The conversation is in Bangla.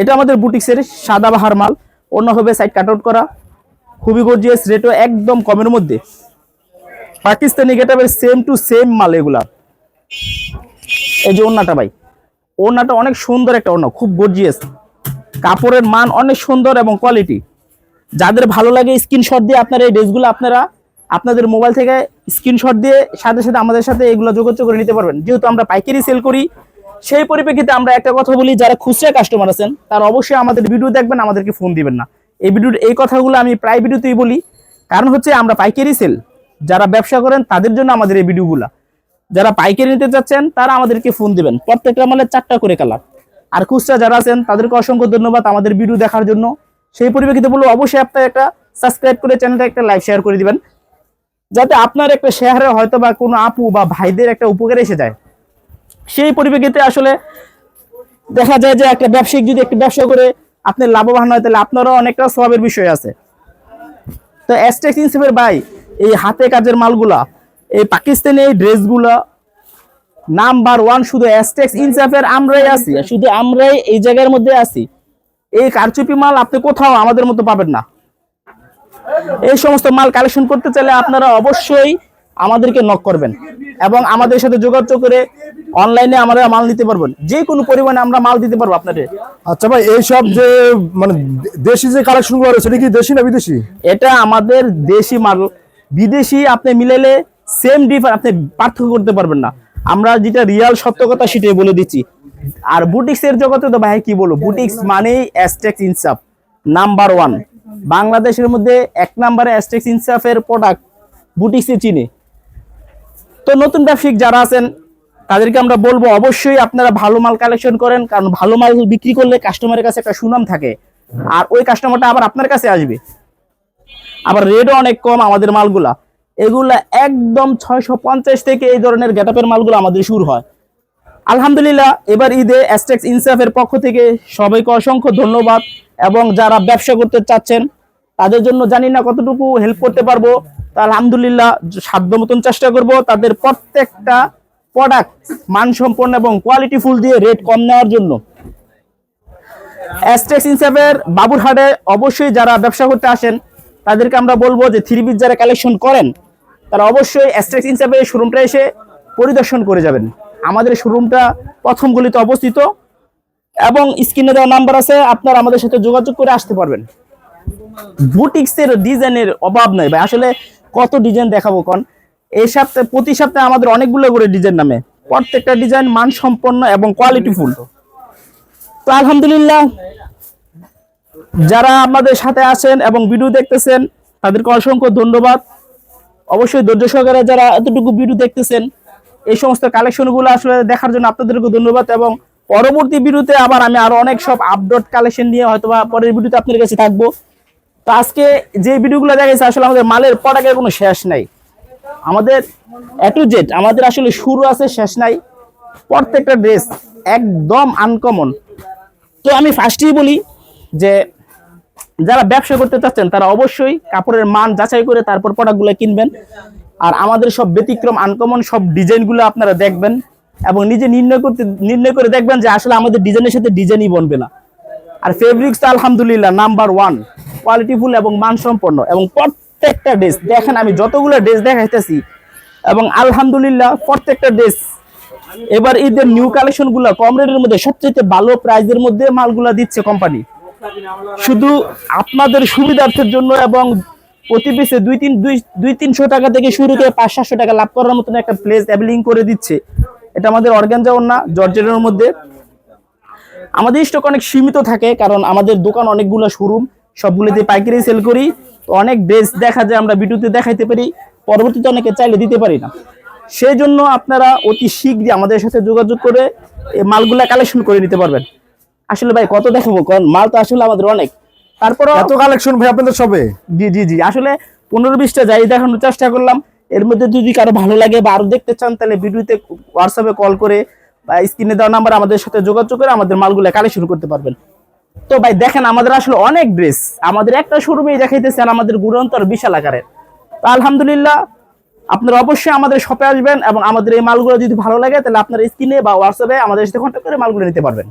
এটা আমাদের বুটিক্সের সাদা বাহার মাল। অন্য হবে সাইড কাট আউট করা। খুবই গর্জিয়াস রেটও একদম কমের মধ্যে। পাকিস্তানি গেটাবের সেম টু সেম মাল এগুলা। এই যে ওন্নাটা ভাই ওন্নাটা অনেক সুন্দর একটা ওন্না খুব গর্জিয়াস কাপড়ের মান অনেক সুন্দর এবং কোয়ালিটি যাদের ভালো লাগে স্ক্রিনশট দিয়ে আপনারা এই ড্রেসগুলো আপনারা আপনাদের মোবাইল থেকে স্ক্রিনশট দিয়ে সাথে সাথে আমাদের সাথে এগুলো যোগাযোগ করে নিতে পারবেন। যেহেতু আমরা পাইকারি সেল করি সেই পরিপ্রেক্ষিতে আমরা একটা কথা বলি, যারা খুচরা কাস্টমার আছেন, তারা অবশ্যই আমাদের ভিডিও দেখবেন, আমাদেরকে ফোন দিবেন না। এই ভিডিওর এই কথাগুলো আমি প্রায় ভিডিওতেই বলি। কারণ হচ্ছে আমরা পাইকারি সেল যারা ব্যবসা করেন, তাদের জন্য আমাদের এই ভিডিওগুলো যারা পাইকারি নিতে চাচ্ছেন, তারা আমাদেরকে ফোন দিবেন। প্রত্যেকটা মালের চারটা করে কালার আর খুচরা যারা আছেন, তাদেরকে অসংখ্য ধন্যবাদ আমাদের ভিডিও দেখার জন্য। সেই পরিপ্রেক্ষিতে বলব, অবশ্যই আপনার একটা সাবস্ক্রাইব করে চ্যানেলটা একটা লাইক শেয়ার করে দিবেন। যাতে আপনার একটা শেয়ারে হয়তো বা কোনো আপু বা ভাইদের একটা উপকার এসে যায়। সেই পরিপ্রেক্ষিতে আসলে দেখা যায় যে একটা ব্যবসায়িক যদি একটা ব্যবসা করে আপনি লাভবান হয়, তাহলে আপনারও অনেকটা স্বভাবের বিষয় আছে। তো অ্যাস্টেক্স ইনসেফের ভাই, এই হাতে কাজের মালগুলা, এই পাকিস্তানি এই ড্রেসগুলা, নাম্বার ওয়ান শুধু অ্যাস্টেক্স ইনসাফের আমরাই আছি, শুধু আমরাই এই জায়গার মধ্যে আছি। এই কারচুপি মাল আপনি কোথাও আমাদের মতো পাবেন না। এই সমস্ত মাল কালেকশন করতে চাইলে আপনারা অবশ্যই আমাদেরকে নক করবেন এবং আমাদের সাথে যোগাযোগ করে অনলাইনে আমরা মাল নিতে পারবেন যে কোনো পরিমাণে আমরা মাল দিতে পারব আপনাদের। আচ্ছা ভাই এইসব যে মানে দেশি যে কালেকশনগুলো রয়েছে এটা কি দেশি না বিদেশি? এটা আমাদের দেশি মাল। বিদেশি আপনি মিলাইলে সেম ডিফার আপনি পার্থক্য করতে পারবেন না। আমরা যেটা রিয়াল সত্য কথা সেটাই বলে দিচ্ছি। আর বুটিক্স এর জগতে তো ভাই কি বলব বুটিক্স মানেই অ্যাস্টেক্স ইনসাফ নাম্বার ওয়ান বাংলাদেশের মধ্যে এক নম্বরে অ্যাস্টেক্স ইনসাফের প্রোডাক্ট বুটিক্সে চিনি। তো নতুন ব্যবসায়িক যারা আছেন তাদেরকে আমরা বলব, অবশ্যই আপনারা ভালো মাল কালেকশন করেন, কারণ ভালো মাল বিক্রি করলে কাস্টমারের কাছে একটা সুনাম থাকে। আর ওই কাস্টমারটা আবার আপনার কাছে আসবে। আবার রেটও অনেক কম আমাদের মালগুলা। এগুলা একদম ছয়শো পঞ্চাশ থেকে এই ধরনের গেটআপের মালগুলো আমাদের শুরু হয়। আলহামদুলিল্লাহ, এবার ঈদে অ্যাস্টেক্স ইনসাফের পক্ষ থেকে সবাইকে অসংখ্য ধন্যবাদ এবং যারা ব্যবসা করতে চাচ্ছেন, তাদের জন্য জানি না কতটুকু হেল্প করতে পারব। তা আলহামদুলিল্লাহ সাধ্য মতন চেষ্টা করব, তাদের প্রত্যেকটা প্রোডাক্ট মানসম্পন্ন এবং কোয়ালিটি ফুল দিয়ে রেট কম নেওয়ার জন্য। অ্যাস্টেক্স ইনসাফের বাবুরহাটে অবশ্যই যারা ব্যবসা করতে আসেন, তাদেরকে আমরা বলব যে থ্রি পিস যারা কালেকশন করেন, তারা অবশ্যই অ্যাস্টেক্স ইনসাফের শোরুমটা এসে পরিদর্শন করে যাবেন। আমাদের শোরুমটা প্রথম গলিতে অবস্থিত এবং স্ক্রিনে দেওয়া নাম্বার আছে, আপনারা আমাদের সাথে যোগাযোগ করে আসতে পারবেন। বুটিক্সের ডিজাইনের অভাব নাই ভাই। আসলে কত ডিজাইন দেখাবো কোন? এই সপ্তাহে, প্রতি সপ্তাহে আমাদের অনেকগুলো করে ডিজাইন নামে। প্রত্যেকটা ডিজাইন মানসম্পন্ন এবং কোয়ালিটিফুল তো আলহামদুলিল্লাহ, যারা আমাদের সাথে আছেন এবং ভিডিও দেখতেছেন, তাদেরকে অসংখ্য ধন্যবাদ। অবশ্যই ধৈর্য সহকারে যারা এতটুকু ভিডিও দেখতেছেন, এই সমস্ত কালেকশনগুলো আসলে দেখার জন্য আপনাদেরকে ধন্যবাদ এবং পরবর্তী ভিডিওতে আবার আমি আরও অনেক সব আপডেট কালেকশন নিয়ে হয়তো বা পরের ভিডিওতে আপনাদের কাছে থাকব। তো আজকে যে ভিডিওগুলো দেখাইছে, আসলে আমাদের মালের প্রোডাক্টের কোনো শেষ নাই। আমাদের এ টু জেড আমাদের আসলে শুরু আছে, শেষ নাই। প্রত্যেকটা ড্রেস একদম আনকমন তো আমি ফার্স্টেই বলি যে, যারা ব্যবসা করতে চাচ্ছেন, তারা অবশ্যই কাপড়ের মান যাচাই করে তারপর প্রোডাক্টগুলো কিনবেন। আর আমাদের সব ব্যতিক্রম আনকমন সব ডিজাইনগুলো আপনারা দেখবেন এবং নিজে নির্ণয় করতে, নির্ণয় করে দেখবেন যে আসলে আমাদের ডিজাইনের সাথে ডিজাইনই বনবে না। আর ফেব্রিক্স তো আলহামদুলিল্লাহ নাম্বার ওয়ান কোয়ালিটিফুল এবং মানসম্পন্ন এবং প্রত্যেকটা ড্রেস দেখেন আমি যতগুলো ড্রেস দেখাইতেছি, এবং আলহামদুলিল্লাহ প্রত্যেকটা ড্রেস এবার ঈদের নিউ কালেকশনগুলা কম রেটের মধ্যে সবচেয়ে ভালো প্রাইজের মধ্যে মালগুলা দিচ্ছে কোম্পানি শুধু আপনাদের সুবিধার্থের জন্য এবং প্রতি পিসে দুই তিন, দুই দুই তিনশো টাকা থেকে শুরু করে পাঁচ, সাতশো টাকা লাভ করার মতন একটা প্লেস অ্যাভেলিং করে দিচ্ছে। এটা আমাদের অর্গানজা না, জর্জেটের মধ্যে। আমাদের স্টক অনেক সীমিত থাকে, কারণ আমাদের দোকান অনেকগুলো শোরুম সবগুলোতে পাইকারি সেল করি। অনেক ড্রেস দেখা যায় আমরা ভিডিওতে দেখাইতে পারি পরবর্তীতে অনেকে চাইলে দিতে পারি না। সেই জন্য আপনারা অতি শীঘ্রই আমাদের সাথে যোগাযোগ করে এই মালগুলা কালেকশন করে নিতে পারবেন। আসলে ভাই কত দেখাবো? কারণ মাল তো আসলে আমাদের অনেক। তারপরে এত কালেকশন ভাই আপনাদের সবে? জি জি জি। আসলে পনেরো বিশটা যাই দেখানোর চেষ্টা করলাম। এর মধ্যে যদি কারও ভালো লাগে বা আরও দেখতে চান তাহলে ভিডিওতে হোয়াটসঅ্যাপে কল করে বা স্ক্রিনে দেওয়া নাম্বার আমাদের সাথে যোগাযোগ করে আমাদের মালগুলো কালেকশন করতে পারবেন। তো ভাই, দেখেন আমাদের আসলে অনেক ড্রেস আমাদের একটা শোরুমেই দেখাইতেছেন আমাদের গুরন্তর বিশাল আকারের। তো আলহামদুলিল্লাহ, আপনারা অবশ্যই আমাদের শপে আসবেন এবং আমাদের এই মালগুলো যদি ভালো লাগে, তাহলে আপনার স্ক্রিনে বা হোয়াটসঅ্যাপে আমাদের সাথে কন্ট্যাক্ট করে মালগুলো নিতে পারবেন।